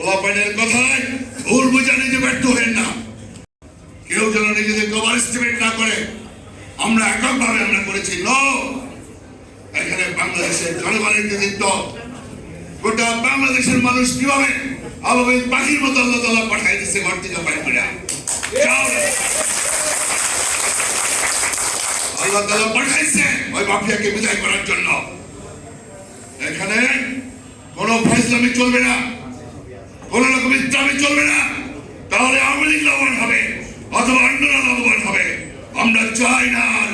পোলাপাইনের কথায় ভুল বুঝা নিজে ব্যর্থ হবেন না। কেউ যেন নিজেদেরকে ওভার এস্টিমেট না করে, আমরা এককভাবে আমরা করেছি। ন! এখানে বাংলাদেশের জনগণের কৃতিত্ব। গোটা বাংলাদেশের মানুষ কীভাবে আবাবিল পাখির মতো আল্লাহ তালা পাঠাই দিচ্ছে ঘর থেকে বাড়ি করে আল্লাহ তালা পাঠাইছে ওই মাফিয়াকে বিদায় করার জন্য। এখানে কোনো ফাইসলামি চলবে না। কোন রকম ইসলামী চলবে না। তাহলে আওয়ামী লীগ লাভবান হবে, অথবা অন্যরা লাভবান হবে। আমরা চাই না আর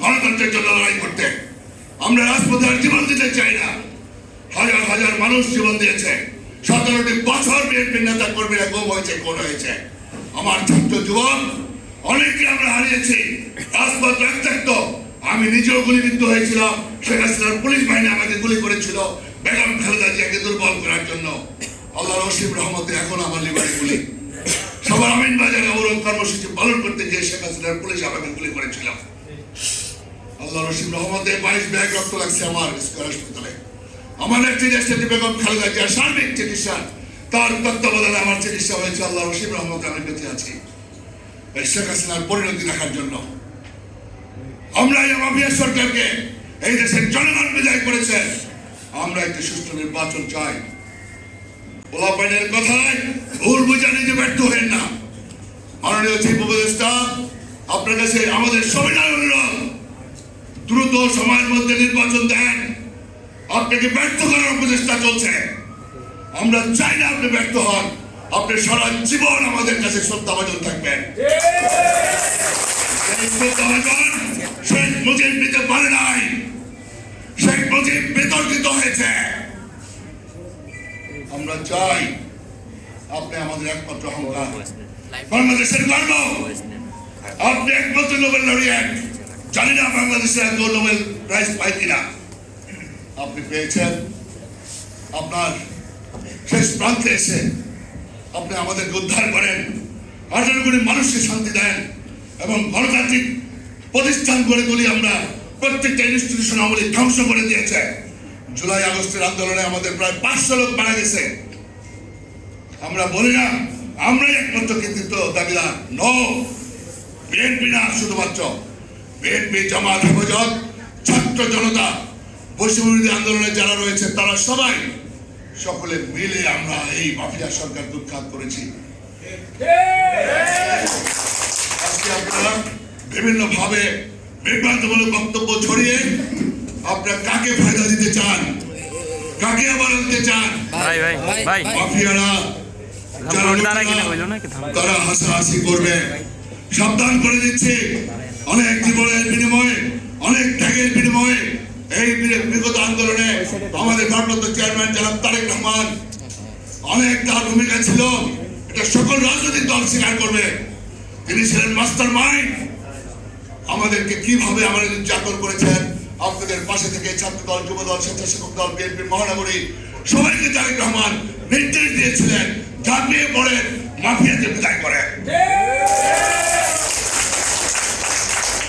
গণতন্ত্রের জন্য লড়াই করতে। আমরা রাজপথে আর জীবন দিতে চাই না। হাজার হাজার মানুষ জীবন দিয়েছে। সতেরোটি বছর বিএনপি নেতা কর্মীরা গুম হয়েছে কোন হয়েছে। আমার ছাত্র যুবক অনেকে আমরা হারিয়েছি। রাজপথ রক্তাক্ত। আমি নিজেও গুলিবিদ্ধ হয়েছিলাম। হাসিনার পুলিশ বাহিনী আমাকে গুলি করেছিল বেগম খালেদা জিয়াকে দুর্বল করার জন্য। আল্লাহ রশিদ রহমতে এখন আমার লিবারে গুলি। সবার আমিন বাজারে অবরোধ কর্মসূচি পালন করতে গিয়ে শেখ হাসিনার পুলিশ আমাকে গুলি করেছিল। আল্লাহ রশিদ রহমতে বাইশ ব্যাগ রক্ত লাগছে আমার হাসপাতালে। আমার একটি দেশটি বেগম খালেদা জিয়ার সার্বিক চিকিৎসা, তার তত্ত্বাবধানে আমার চিকিৎসা হয়েছে। আল্লাহ রশিদ রহমতে আমি বেঁচে আছি। শেখ হাসিনার পরিণতি দেখার জন্য। আমরা এই মাফিয়া সরকারকে এই দেশের জনগণ বিদায় করেছে। আমরা একটি সুষ্ঠু নির্বাচন চাই। পোলাপাইনের কথায় ভুল বুঝা নিজে ব্যর্থ হবেন না। মাননীয় চিফ উপদেষ্টা, আপনার কাছে আমাদের সংবিধান অনুরোধ, দ্রুত সময়ের মধ্যে নির্বাচন দেন। আপনাকে ব্যর্থ করার উপদেষ্টা চলছে? আমরা চাই না আপনি ব্যর্থ হন। আপনি সারা জীবন আমাদের কাছে শ্রদ্ধাভাজন থাকবেন। শেখ মুজিব নিতে পারে নাই। শেখ মুজিব বিতর্কিত হয়েছে। আমরা চাই আপনি আমাদের একমাত্র অহংকার বাংলাদেশের গর্ব। আপনি একমাত্র নোবেল লরিয়েট জানি না বাংলাদেশে এত নোবেল প্রাইজ পাই কিনা। আপনি পেয়েছেন। আপনার শেষ প্রান্তে এসে আপনি আমাদেরকে উদ্ধার করেন। আঠারো কোটি মানুষকে শান্তি দেন এবং গণতান্ত্রিক প্রতিষ্ঠান গড়ে তুলি আমরা। প্রত্যেকটা ইনস্টিটিউশন আমাদের ধ্বংস করে দিয়েছে। জুলাই আগস্টের আন্দোলনে আমাদের প্রায় পাঁচশো লোক মারা গেছে। আমরা বলি না, আমরাই একমাত্র কৃতিত্ব দাবিদার। ন বিএনপি না, শুধুমাত্র বিএনপি জামাত, হেফাজত, ছাত্র জনতা, বৈষম্যবিরোধী আন্দোলনে যারা রয়েছে, তারা সবাই সকলে মিলে আমরা এই মাফিয়া সরকার উৎখাত করেছি। আজকে আপনারা বিভিন্ন ভাবে বিভ্রান্তমূলক বক্তব্য ছড়িয়ে আপনারা কাকে ফায়দা দিতে চান? কাকে আবার আনতে চান? ভাই ভাই ভাই মাফিয়ারা তারা হাসাহাসি করবে। সাবধান করে দিচ্ছে। অনেক জীবনের বিনিময়ে অনেক ত্যাগের বিনিময়ে এই বিগত আন্দোলনে আমাদের ভারপ্রাপ্ত চেয়ারম্যান জনাব তারেক রহমান অনেক তার ভূমিকা ছিল। এটা সকল রাজনৈতিক দল স্বীকার করবে। তিনি ছিলেন মাস্টার মাইন্ড আমাদেরকে কীভাবে আমাদের নির্যাতন করেছেন আপনাদের পাশে থেকে ছাত্র দল, যুব দল, স্বেচ্ছাসেবক দল, বিএনপি, মহানগরী, সবাইকে তারেক রহমান, নির্দেশ দিয়েছিলেন ঝাঁপিয়ে পড়েন মাফিয়াকে বিদায় করেন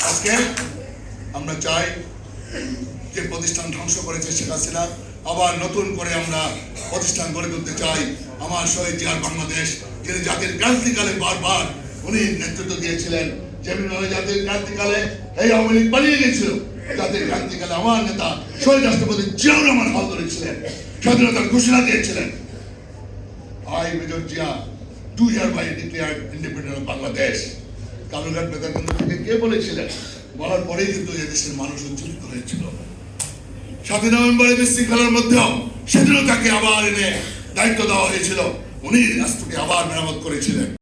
আজকে আমরা চাই যে প্রতিষ্ঠান ধ্বংস করেছে শেখ হাসিনা, আবার নতুন করে আমরা প্রতিষ্ঠান গড়ে তুলতে চাই। আমার শহীদ জিয়ার বাংলাদেশ, যিনি জাতির ক্রান্তিকালে বারবার উনি নেতৃত্ব দিয়েছিলেন, যেমনিভাবে জাতির ক্রান্তিকালে এই আওয়ামী লীগ পালিয়ে গেছিল জাতির ক্রান্তিকালে আমার নেতা শহীদ রাষ্ট্রপতি জিয়াউর রহমান হাল ধরেছিলেন স্বাধীনতার ঘোষণা দিয়েছিলেন। I, Major Jia, do hereby declare independent of Bangladesh. Kalughat বেতার কে বলেছিলেন? বলার পরেই কিন্তু মানুষ উজ্জীবিত হয়েছিল। সাতই নভেম্বরের বিশৃঙ্খলার মধ্যেও আবার এনে দায়িত্ব দেওয়া হয়েছিল। উনি রাষ্ট্রকে আবার মেরামত করেছিলেন।